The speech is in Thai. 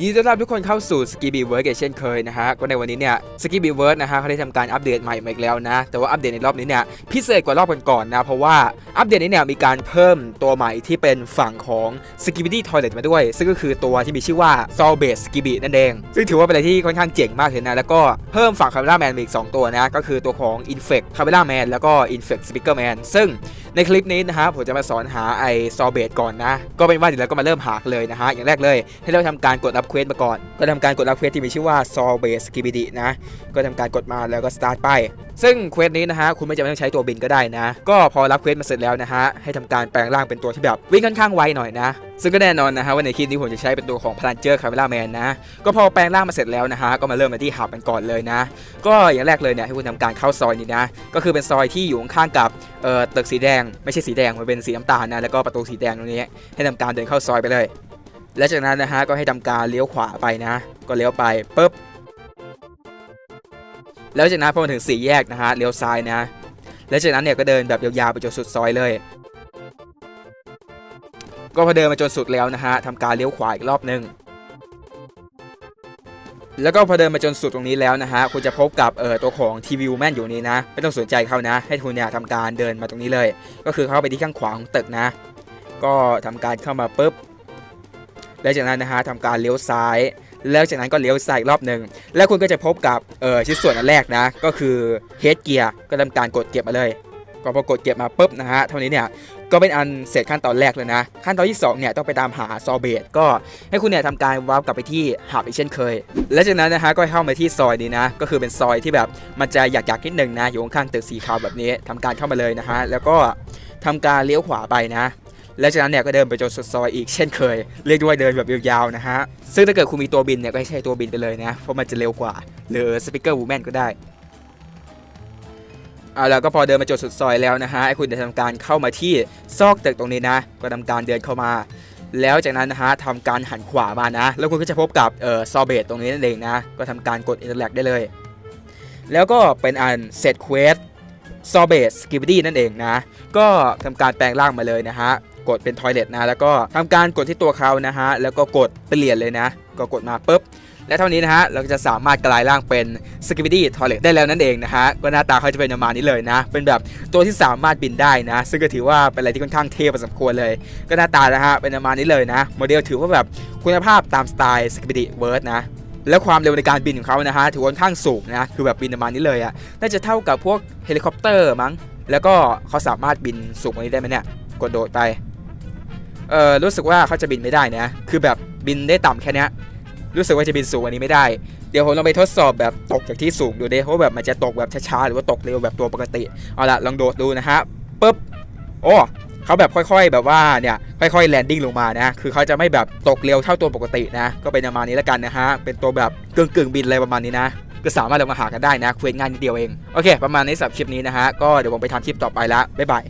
ยินดีต้อนรับทุกคนเข้าสู่สกีบีเวิร์กเช่นเคยนะฮะ ก็ในวันนี้เนี่ยสกีบีเวิร์กนะฮะเขาได้ทำการอัปเดตใหม่มาอีกแล้วนะ แต่ว่าอัปเดตในรอบนี้เนี่ยพิเศษกว่ารอบก่อนๆนะ เพราะว่าอัปเดตนี้เนี่ยมีการเพิ่มตัวใหม่ที่เป็นฝั่งของสกีบิดี้ทอยเลตมาด้วย ซึ่งก็คือตัวที่มีชื่อว่า s o l b a s e s k i b i นั่นเอง ซึ่งถือว่าเป็นอะไรที่ค่อนข้างเจ๋งมากเลยนะ แล้วก็เพิ่มฝั่งคาเมล่าแมนมาอีก 2 ตัวนะ ก็คือตัวของ Infect c a m e l a Man แล้วก็ Infect Speaker Man ซึ่งในคลิปนี้นะฮะผมจะมาสอนหาไอซอเบตก่อนนะ ก็เป็นว่าเดี๋ยวเราก็มาเริ่มหาเลยนะฮะอย่างแรกเลย ให้เราทำการกดรับเควสมาก่อน ก็ทำการกดรับเควสที่มีชื่อว่าซอเบตสกิบิดินะก็ทำการกดมาแล้วก็สตาร์ทไป ซึ่งเควสนี้นะฮะคุณไม่จำเป็นต้องใช้ตัวบินก็ได้นะ ก็พอรับเควสมาเสร็จแล้วนะฮะให้ทำการแปลงร่างเป็นตัวที่แบบวิ่งค่อนข้างไวหน่อยนะซึ่งก็แน่นอนนะฮะว่าในคลิปนี้ผมจะใช้เป็นตัวของพลันเจอร์คาเมล่าแมนนะ ก็พอแปลงร่างมาเสร็จแล้วนะฮะ ก็มาเริ่มกันที่หับกันก่อนเลยนะ ก็อย่างแรกเลยเนี่ยให้คุณทำการเข้าซอยนี้นะ ก็คือเป็นซอยที่อยู่ข้างกับเอ่อตึกสีแดง ไม่ใช่สีแดง มันเป็นสีน้ำตาลนะ แล้วก็ประตูสีแดงตรงนี้ ให้ทำการเดินเข้าซอยไปเลย และจากนั้นนะฮะ ก็ให้ทำการเลี้ยวขวาไปนะ ก็เลี้ยวไปปุ๊บ แล้วจากนั้นพอมาถึงสี่แยกนะฮะเลี้ยวซ้ายนะแล้วจากนั้นเนี่ยก็เดินแบบยาวๆไปจนสุดซอยเลย ก็พอเดินมาจนสุดแล้วนะฮะทำการเลี้ยวขวาอีกรอบหนึ่งแล้วก็พอเดินมาจนสุดตรงนี้แล้วนะฮะคุณจะพบกับเอ่อตัวของทีวีแมนอยู่นี้นะ ไม่ต้องสนใจเขานะ ให้คุณเนี่ยทำการเดินมาตรงนี้เลย ก็คือเข้าไปที่ข้างขวาของตึกนะ ก็ทำการเข้ามาปุ๊บแล้วจากนั้นนะฮะทำการเลี้ยวซ้าย แล้วจากนั้นก็เลี้ยวซ้ายอีกรอบหนึ่งแล้วคุณก็จะพบกับเออชิ้นส่วนอันแรกนะ ก็คือเฮดเกียร์ก็ทำการกดเก็บมาเลยก็พอกดเก็บมาปุ๊บนะฮะเท่านี้เนี่ยก็เป็นอันเสร็จขั้นตอนแรกเลยนะ ขั้นตอนที่สองเนี่ย ต้องไปตามหาซอเบตก็ให้คุณเนี่ยทำการวาร์ปกลับไปที่หับอีกเช่นเคย และจากนั้นนะฮะก็เข้ามาที่ซอยนี้นะ ก็คือเป็นซอยที่แบบมันจะอยากๆนิดหนึ่งนะ อยู่ข้างๆตึกสีขาวแบบนี้ทำการเข้ามาเลยนะฮะแล้วก็ทำการเลี้ยวขวาไปนะ และจากนั้นเนี่ยก็เดินไปจนสุดซอยอีกเช่นเคย เรียกได้ว่าเดินแบบยาวๆนะฮะ ซึ่งถ้าเกิดคุณมีตัวบินเนี่ยก็ให้ใช้ตัวบินไปเลยนะ เพราะมันจะเร็วกว่า หรือสปิเกอร์วูแมนก็ได้เอาแล้วก็พอเดินมาจนสุดซอยแล้วนะฮะให้คุณจะทำการเข้ามาที่ซอกตึกตรงนี้นะ ก็ทำการเดินเข้ามา แล้วจากนั้นนะฮะทำการหันขวามานะ แล้วคุณก็จะพบกับเอ่อซอเบตตรงนี้นั่นเองนะ ก็ทำการกดอินเตอร์แลกได้เลย แล้วก็เป็นอันเสร็จเควสซอเบตสกิบดี้นั่นเองนะ ก็ทำการแปลงร่างมาเลยนะฮะ กดเป็นทอยเลทนะ แล้วก็ทำการกดที่ตัวเขานะฮะ แล้วก็กดเปลี่ยนเลยนะ ก็กดมาปุ๊บ และเท่านี้นะฮะ เราก็จะสามารถกลายร่างเป็นสกิ b ดี้ทอยเลทได้แล้วนั่นเองนะฮะ ก็หน้าตาเขาจะเป็นประมาณนี้เลยนะ เป็นแบบตัวที่สามารถบินได้นะ ซึ่งก็ถือว่าเป็นอะไรที่ค่อนข้างเท่พอสมควรเลย ก็หน้าตานะฮะ เป็นประมาณนี้เลยนะ โมเดลถือว่าแบบคุณภาพตามสไตล์สกิ b ดี้เวิร์ดนะแล้วความเร็วในการบินของเขานะฮะถือค่อนข้างสูงนะคือแบบบินประมาณนี้เลยอะ่ะน่าจะเท่ากับพวกเฮลิคอปเตอร์มั้ง แล้วก็เขาสามารถบินสูงกว่านี้ได้ไหมเนี่ยกดโดดไป เออรู้สึกว่าเขาจะบินไม่ได้นะ คือแบบบินได้ต่ำแค่นี้รู้สึกว่าจะบินสูงกว่านี้ไม่ได้ เดี๋ยวผมลองไปทดสอบแบบตกจากที่สูงดูดิว่าแบบมันจะตกแบบช้าๆหรือว่าตกเร็วแบบตัวปกติ เอาละลองโดดดูนะฮะปุ๊บ โอ้เขาแบบค่อยๆ แบบว่าเนี่ยค่อยๆแลนดิ้งลงมานะ คือเขาจะไม่แบบตกเร็วเท่าตัวปกตินะ ก็เป็นประมาณนี้แล้วกันนะฮะ เป็นตัวแบบกึ่งๆบินอะไรประมาณนี้นะ ก็สามารถลงมาหากันได้นะเควสง่ายนิดเดียวเอง โอเค ประมาณนี้สำหรับคลิปนี้นะฮะ ก็เดี๋ยวผมไปทำคลิปต่อไปละบ๊ายบาย